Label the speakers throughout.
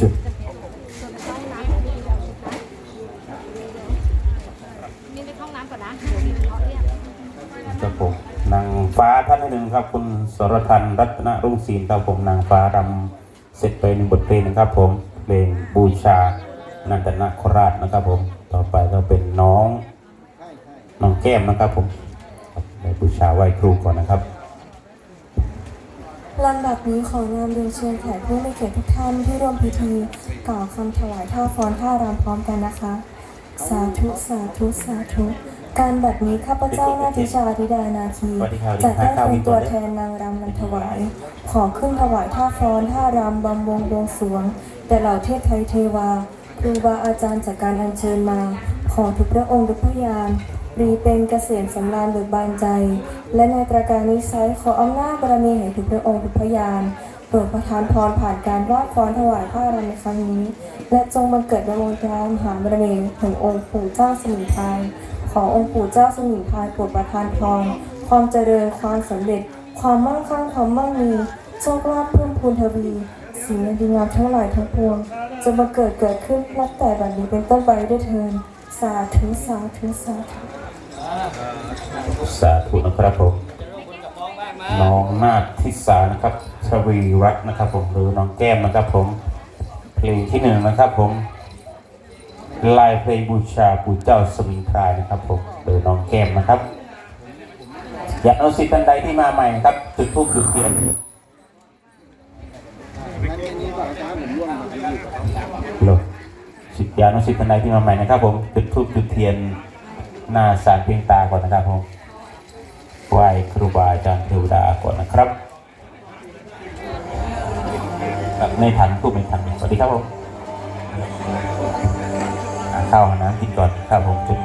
Speaker 1: เจ็บ
Speaker 2: ครับผมนางฟ้าท่านหนึ่งครับ คุณสรทันรัตนรุ่งศีลครับผมนางฟ้ารำเสร็จไปหนึ่งบทเพลงนะครับ ผมเพลงบูชานันตนาคราชนะครับ ผมต่อไปก็เป็นน้องน้องแก้มนะครับ ผมไปบูชาไหว้ครูก่อนนะครับ
Speaker 3: ลำดับนี้ขอนำเรียนเชิญแขกผู้มีเกียรติทุกท่านที่ร่วมพิธีกล่าวคำถวายท่าฟ้อนท่ารำพร้อมกันนะคะ สาธุสาธุสาธุ การบัดนี้ข้าพเจ้านาทิชาธิดานาคี
Speaker 2: สวัสดีครับ
Speaker 3: จะได้เป็นตัวแทนนางรำนันถวาย ขอขึ้นถวายท่าฟ้อนท่ารำบำวงบวงสรวงแต่เหล่าเทพไทยเทวาครูบาอาจารย์จากการอัญเชิญมา ขอทุกพระองค์ทุกพยาน ปรีเป็นเกษมสำราญเบิกบานใจ และในประการนี้ไซขออำนาจบารมีแห่งทุกพระองค์ทุกพยานโปรดประทานพรผ่านการวาดฟ้อนถวายผ้ารำในครั้งนี้ และจงบังเกิดในวงการมหาบารมีแห่งองค์ปู่เจ้าสมิงพายขอองค์ปู่เจ้าสมิงพายโปรดประทานพรความเจริญความสำเร็จ ความมั่งคั่งความมั่งมีโชคลาภเพิ่มพูนทวีสิ่งดีงามทั้งหลายทั้งปวงจะมาเกิดเกิดขึ้นนับแต่บัดนี้เป็นต้นไปด้วยเทินสาธุสาธุสาธุ
Speaker 2: สาธุนะครับผมน้องนาฏทิสานะครับชวีรัตน์นะครับผมหรือน้องแก้มนะครับผมเพลงที่หนึ่งนะครับผมลายเพลงบูชาปู่เจ้าสมิงพรายนะครับผมหรือน้องแก้มนะครับ อยากเอาสิทธิ์ท่านใดที่มาใหม่นะครับจุดทูบจุดเทียนโลสิทธิ์ยานุสิทธิ์ท่านใดที่มาใหม่นะครับผมจุดทูบจุดเทียน หน้าสารเพียงตาก่อนนะครับผมไหว้ครูบาอาจารย์เทวดาก่อนนะครับครับไม่ทันพูดไม่ทันสวัสดีครับผมข้าวหาน้ำกินก่อนครับผมจุด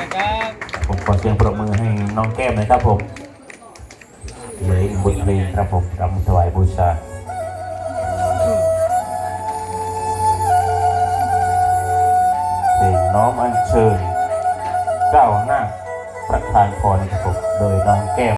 Speaker 4: นะครับ
Speaker 2: ผมขอเสียงปรบมือให้น้องแก้มนะครับผมเหลยบุตกบทเพลงครับผมรำถวายบูชาเพลงน้อมอัญเชิญเจ้าหน้าประธานพรนะครับผมโดยน้องแก้ม